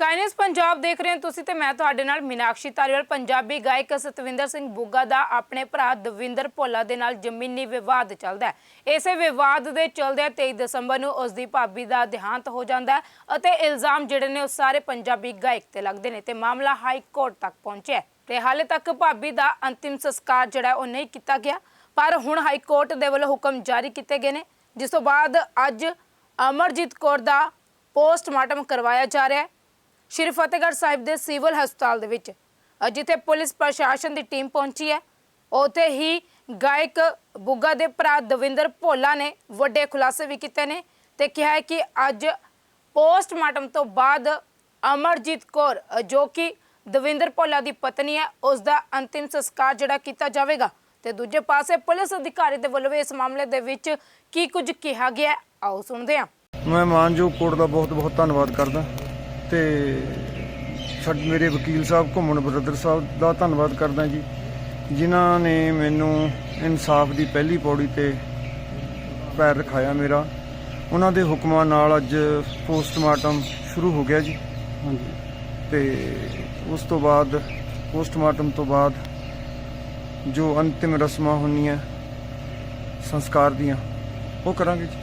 ਸਕਾਈਨਸ ਪੰਜਾਬ ਦੇਖ ਰਹੇ ਹੋ ਤੁਸੀਂ ਤੇ ਮੈਂ ਤੁਹਾਡੇ ਨਾਲ ਮੀਨਾਕਸ਼ੀ ਤਾਰੀਵਾਲ ਪੰਜਾਬੀ ਗਾਇਕ ਸਤਵਿੰਦਰ ਸਿੰਘ ਬੁੱਗਾ ਦਾ ਆਪਣੇ ਭਰਾ ਦਵਿੰਦਰ ਭੋਲਾ ਦੇ ਨਾਲ ਜ਼ਮੀਨੀ ਵਿਵਾਦ ਚੱਲਦਾ ਹੈ। ਇਸੇ ਵਿਵਾਦ ਦੇ ਚਲਦਿਆਂ 23 ਦਸੰਬਰ ਨੂੰ ਉਸ ਦੀ ਭਾਬੀ ਦਾ ਦੇਹਾਂਤ ਹੋ ਜਾਂਦਾ ਹੈ ਅਤੇ ਇਲਜ਼ਾਮ ਜਿਹੜੇ ਨੇ ਉਹ ਸਾਰੇ ਪੰਜਾਬੀ ਗਾਇਕ ਤੇ ਲੱਗਦੇ ਨੇ ਤੇ ਮਾਮਲਾ ਹਾਈ ਕੋਰਟ ਤੱਕ ਪਹੁੰਚਿਆ ਹੈ ਤੇ ਹਾਲੇ ਤੱਕ ਭਾਬੀ ਦਾ ਅੰਤਿਮ ਸੰਸਕਾਰ ਜਿਹੜਾ ਉਹ ਨਹੀਂ ਕੀਤਾ ਗਿਆ, ਪਰ ਹੁਣ ਹਾਈ ਕੋਰਟ ਦੇ ਵੱਲੋਂ ਹੁਕਮ ਜਾਰੀ ਕੀਤੇ ਗਏ ਨੇ, ਜਿਸ ਤੋਂ ਬਾਅਦ ਅੱਜ ਅਮਰਜੀਤ ਕੌਰ ਦਾ ਪੋਸਟਮਾਰਟਮ ਕਰਵਾਇਆ ਜਾ ਰਿਹਾ ਹੈ। ਸ਼੍ਰੀ ਫਤਿਹਗੜ੍ਹ ਸਾਹਿਬ ਦੇ ਸਿਵਲ ਹਸਪਤਾਲ ਦੇ ਵਿੱਚ ਜਿੱਥੇ ਪੁਲਿਸ ਪ੍ਰਸ਼ਾਸਨ ਦੀ ਟੀਮ ਪਹੁੰਚੀ ਹੈ। ਉੱਥੇ ਹੀ ਗਾਇਕ ਬੁੱਗਾ ਦੇ ਭਰਾ ਦਵਿੰਦਰ ਭੋਲਾ ਨੇ ਵੱਡੇ ਖੁਲਾਸੇ ਵੀ ਕੀਤੇ ਨੇ ਤੇ ਕਿਹਾ ਹੈ ਕਿ ਅੱਜ ਪੋਸਟਮਾਰਟਮ ਤੋਂ ਬਾਅਦ ਅਮਰਜੀਤ ਕੌਰ ਜੋ ਕਿ ਦਵਿੰਦਰ ਭੋਲਾ ਦੀ ਪਤਨੀ ਹੈ ਉਸ ਦਾ ਅੰਤਿਮ ਸੰਸਕਾਰ ਜਿਹੜਾ ਕੀਤਾ ਜਾਵੇਗਾ। ਤੇ ਦੂਜੇ ਪਾਸੇ ਪੁਲਿਸ ਅਧਿਕਾਰੀ ਦੇ ਵੱਲੋਂ ਵੀ ਇਸ ਮਾਮਲੇ ਦੇ ਵਿੱਚ ਕੀ ਕੁਝ ਕਿਹਾ ਗਿਆ ਆਓ ਸੁਣਦੇ ਹਾਂ। ਮੈਂ ਮਾਨਜੋ ਕੋਰਟ ਦਾ ਬਹੁਤ ਬਹੁਤ ਧੰਨਵਾਦ ਕਰਦਾ। ਤੇ ਸਾਡੇ ਮੇਰੇ ਵਕੀਲ ਸਾਹਿਬ ਘੁੰਮਣ ਬ੍ਰਦਰ ਸਾਹਿਬ ਦਾ ਧੰਨਵਾਦ ਕਰਦਾ ਜੀ ਜਿਨ੍ਹਾਂ ਨੇ ਮੈਨੂੰ ਇਨਸਾਫ ਦੀ ਪਹਿਲੀ ਪੌੜੀ ਤੇ ਪੈਰ ਰਖਾਇਆ ਮੇਰਾ। ਉਹਨਾਂ ਦੇ ਹੁਕਮਾਂ ਨਾਲ ਅੱਜ ਪੋਸਟਮਾਰਟਮ ਸ਼ੁਰੂ ਹੋ ਗਿਆ ਜੀ। ਹਾਂਜੀ। ਤੇ ਉਸ ਤੋਂ ਬਾਅਦ ਪੋਸਟਮਾਰਟਮ ਤੋਂ ਬਾਅਦ ਜੋ ਅੰਤਿਮ ਰਸਮਾਂ ਹੁੰਦੀਆਂ ਸੰਸਕਾਰ ਦੀਆਂ ਉਹ ਕਰਾਂਗੇ ਜੀ।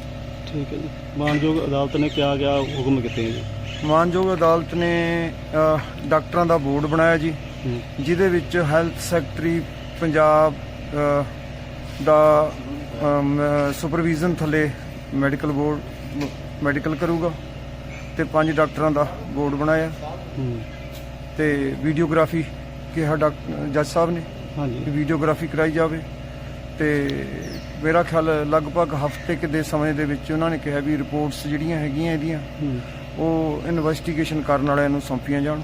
ਠੀਕ ਹੈ ਜੀ। ਮਾਨਯੋਗ ਅਦਾਲਤ ਨੇ ਕਿਹਾ ਗਿਆ ਹੁਕਮ ਕੀਤੇ ਜੀ ਮਾਨਯੋਗ ਅਦਾਲਤ ਨੇ ਡਾਕਟਰਾਂ ਦਾ ਬੋਰਡ ਬਣਾਇਆ ਜੀ। ਜਿਹਦੇ ਵਿੱਚ ਹੈਲਥ ਸੈਕਟਰੀ ਪੰਜਾਬ ਦਾ ਸੁਪਰਵੀਜ਼ਨ ਥੱਲੇ ਮੈਡੀਕਲ ਬੋਰਡ ਮੈਡੀਕਲ ਕਰੂਗਾ ਤੇ ਪੰਜ ਡਾਕਟਰਾਂ ਦਾ ਬੋਰਡ ਬਣਾਇਆ। ਤੇ ਵੀਡੀਓਗ੍ਰਾਫੀ ਕਿਹਾ ਜੱਜ ਸਾਹਿਬ ਨੇ ਹਾਂਜੀ। ਵੀਡੀਓਗ੍ਰਾਫੀ ਕਰਾਈ ਜਾਵੇ। ਤੇ ਮੇਰਾ ਖਿਆਲ ਲਗਭਗ ਹਫ਼ਤੇ ਕੁ ਦੇ ਸਮੇਂ ਦੇ ਵਿੱਚ ਉਹਨਾਂ ਨੇ ਕਿਹਾ ਵੀ ਰਿਪੋਰਟਸ ਜਿਹੜੀਆਂ ਹੈਗੀਆਂ ਇਹਦੀਆਂ ਉਹ ਇਨਵੈਸਟੀਗੇਸ਼ਨ ਕਰਨ ਵਾਲਿਆਂ ਨੂੰ ਸੌਂਪੀਆਂ ਜਾਣ।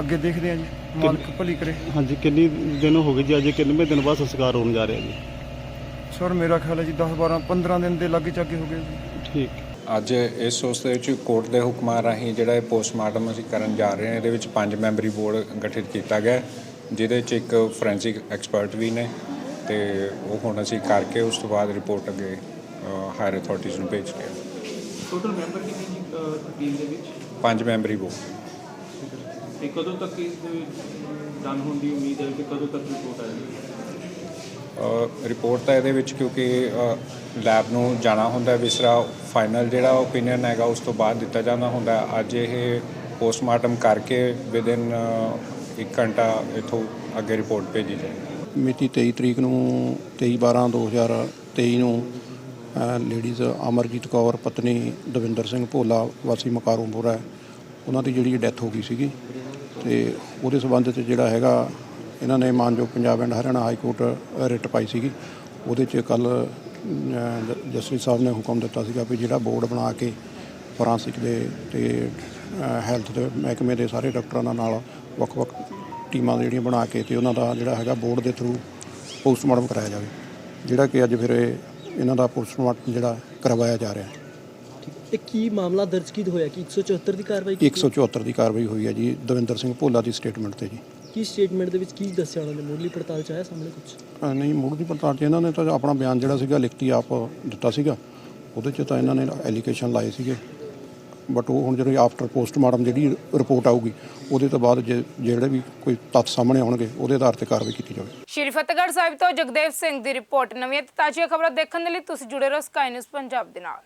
ਅੱਗੇ ਦੇਖਦੇ ਹਾਂ ਜੀ ਮਾਲਕ ਭਲੀ ਕਰੇ। ਹਾਂਜੀ ਕਿੰਨੀ ਦਿਨ ਹੋ ਗਏ ਜੀ ਅੱਜ ਕਿੰਨੇ ਦਿਨ ਬਾਅਦ ਸੰਸਕਾਰ ਹੋਣ ਜਾ ਰਿਹਾ ਜੀ? ਸਰ ਮੇਰਾ ਖਿਆਲ ਹੈ ਜੀ 10 12 15 ਦਿਨ ਦੇ ਲਾਗੇ ਚਾਗੇ ਹੋ ਗਏ ਜੀ। ਠੀਕ। ਅੱਜ ਇਸ ਉਸ ਦੇ ਵਿੱਚ ਕੋਰਟ ਦੇ ਹੁਕਮਾਂ ਰਾਹੀਂ ਜਿਹੜਾ ਇਹ ਪੋਸਟਮਾਰਟਮ ਅਸੀਂ ਕਰਨ ਜਾ ਰਹੇ ਹਾਂ ਇਹਦੇ ਵਿੱਚ ਪੰਜ ਮੈਂਬਰੀ ਬੋਰਡ ਗਠਿਤ ਕੀਤਾ ਗਿਆ ਜਿਹਦੇ ਵਿੱਚ ਇੱਕ ਫੋਰੈਂਸਿਕ ਐਕਸਪਰਟ ਵੀ ਨੇ ਤੇ ਉਹ ਹੁਣ ਅਸੀਂ ਕਰਕੇ ਉਸ ਤੋਂ ਬਾਅਦ ਰਿਪੋਰਟ ਅੱਗੇ ਹਾਇਰ ਅਥਾਰਟੀਜ਼ ਨੂੰ ਭੇਜ ਰਹੇ ਹਾਂ। ਟੋਟਲ ਮੈਂਬਰ ਕਿੰਨੇ ਜੀ ਟੀਮ ਦੇ ਵਿੱਚ? ਪੰਜ ਮੈਂਬਰੀ ਬੋਰਡ ਤੇ ਕਦੋਂ ਤੱਕ ਇਸ ਦੇ ਡਨ ਹੋਣ ਦੀ ਉਮੀਦ ਹੈ ਕਿ ਕਦੋਂ ਤੱਕ ਰਿਪੋਰਟ ਆਏਗੀ? ਰਿਪੋਰਟ ਤਾਂ ਇਹਦੇ ਵਿੱਚ ਕਿਉਂਕਿ ਲੈਬ ਨੂੰ ਜਾਣਾ ਹੁੰਦਾ ਹੈ ਵਿਸਰਾ ਫਾਈਨਲ ਜਿਹੜਾ ਓਪੀਨੀਅਨ ਹੈਗਾ ਉਸ ਤੋਂ ਬਾਅਦ ਦਿੱਤਾ ਜਾਂਦਾ ਹੁੰਦਾ ਹੈ। ਅੱਜ ਇਹ ਪੋਸਟਮਾਰਟਮ ਕਰਕੇ ਵਿਦਿਨ 1 ਘੰਟਾ ਇਥੋਂ ਅੱਗੇ ਰਿਪੋਰਟ ਭੇਜੀ ਜਾਏਗੀ। ਮਿਤੀ 23 ਤਰੀਕ ਨੂੰ 23 12 2023 ਨੂੰ ਲੇਡੀਜ਼ ਅਮਰਜੀਤ ਕੌਰ, ਪਤਨੀ ਦਵਿੰਦਰ ਸਿੰਘ ਭੋਲਾ, ਵਾਸੀ ਮਕਾਰੂਮਪੁਰਾ ਹੈ ਉਹਨਾਂ ਦੀ ਜਿਹੜੀ ਡੈਥ ਹੋ ਗਈ ਸੀਗੀ ਤੇ ਉਹਦੇ ਸਬੰਧ ਵਿੱਚ ਜਿਹੜਾ ਹੈਗਾ, ਇਹਨਾਂ ਨੇ ਮਾਨਯੋਗ Punjab and Haryana high court writ ਪਾਈ ਸੀਗੀ। ਉਹਦੇ 'ਚ ਕੱਲ ਜਸਟਿਸ ਸਾਹਿਬ ਨੇ ਹੁਕਮ ਦਿੱਤਾ ਸੀਗਾ ਵੀ ਜਿਹੜਾ ਬੋਰਡ ਬਣਾ ਕੇ ਫੋਰਾਂਸਿਕ ਦੇ ਤੇ ਹੈਲਥ ਦੇ ਮਹਿਕਮੇ ਦੇ ਸਾਰੇ ਡਾਕਟਰਾਂ ਨਾਲ ਵੱਖ-ਵੱਖ ਟੀਮਾਂ ਜਿਹੜੀਆਂ ਬਣਾ ਕੇ ਤੇ ਉਹਨਾਂ ਦਾ ਜਿਹੜਾ ਹੈਗਾ ਬੋਰਡ ਦੇ ਥਰੂ ਪੋਸਟਮਾਰਟਮ ਕਰਾਇਆ ਜਾਵੇ। ਜਿਹੜਾ ਕਿ ਅੱਜ ਫਿਰ ਇਹਨਾਂ ਦਾ ਪੋਸਟਮਾਰਟਮ ਜਿਹੜਾ ਕਰਵਾਇਆ ਜਾ ਰਿਹਾ। ਹੈ। ਇਹ ਕੀ ਮਾਮਲਾ ਦਰਜ ਕੀ ਹੋਇਆ? ਕਿ 174 ਦੀ ਕਾਰਵਾਈ ਕੀਤੀ? 174 ਦੀ ਕਾਰਵਾਈ ਹੋਈ ਹੈ ਜੀ ਦਵਿੰਦਰ ਸਿੰਘ ਭੋਲਾ ਦੀ ਸਟੇਟਮੈਂਟ ਤੇ ਜੀ। ਕੀ ਸਟੇਟਮੈਂਟ ਦੇ ਵਿੱਚ ਕੀ ਦੱਸਿਆ ਉਹਨਾਂ ਨੇ? ਮੁੱਢਲੀ ਪੜਤਾਲ ਚ ਆਇਆ ਸਾਹਮਣੇ ਕੁਝ ਨਹੀਂ ਮੁੱਢ ਦੀ ਪੜਤਾਲ 'ਚ ਇਹਨਾਂ ਨੇ ਤਾਂ ਆਪਣਾ ਬਿਆਨ ਜਿਹੜਾ ਸੀਗਾ ਲਿਖਤੀ ਆਪ ਦਿੱਤਾ ਸੀਗਾ। ਉਹਦੇ 'ਚ ਤਾਂ ਇਹਨਾਂ ਨੇ ਐਲੀਗੇਸ਼ਨ ਲਾਏ ਸੀਗੇ। ਬਟ ਉਹ ਹੁਣ ਜਦੋਂ ਆਫਟਰ ਪੋਸਟਮਾਰਟਮ ਜਿਹੜੀ ਰਿਪੋਰਟ ਆਊਗੀ, ਉਹਦੇ ਤੋਂ ਬਾਅਦ ਜਿਹੜੇ ਵੀ ਕੋਈ ਤੱਥ ਸਾਹਮਣੇ ਆਉਣਗੇ, ਉਹਦੇ ਆਧਾਰ ਤੇ ਕਾਰਵਾਈ ਕੀਤੀ ਜਾਵੇ। ਸ਼੍ਰੀ ਫਤਿਹਗੜ੍ਹ ਸਾਹਿਬ ਤੋਂ ਜਗਦੇਵ ਸਿੰਘ ਦੀ ਰਿਪੋਰਟ, ਨਵੀਆਂ ਤਾਜ਼ੀਆਂ ਖਬਰਾਂ ਦੇਖਣ ਦੇ ਲਈ ਤੁਸੀਂ ਜੁੜੇ ਰਹੋ ਸਕਾਈ ਨਿਊਜ਼ ਪੰਜਾਬ ਦੇ ਨਾਲ।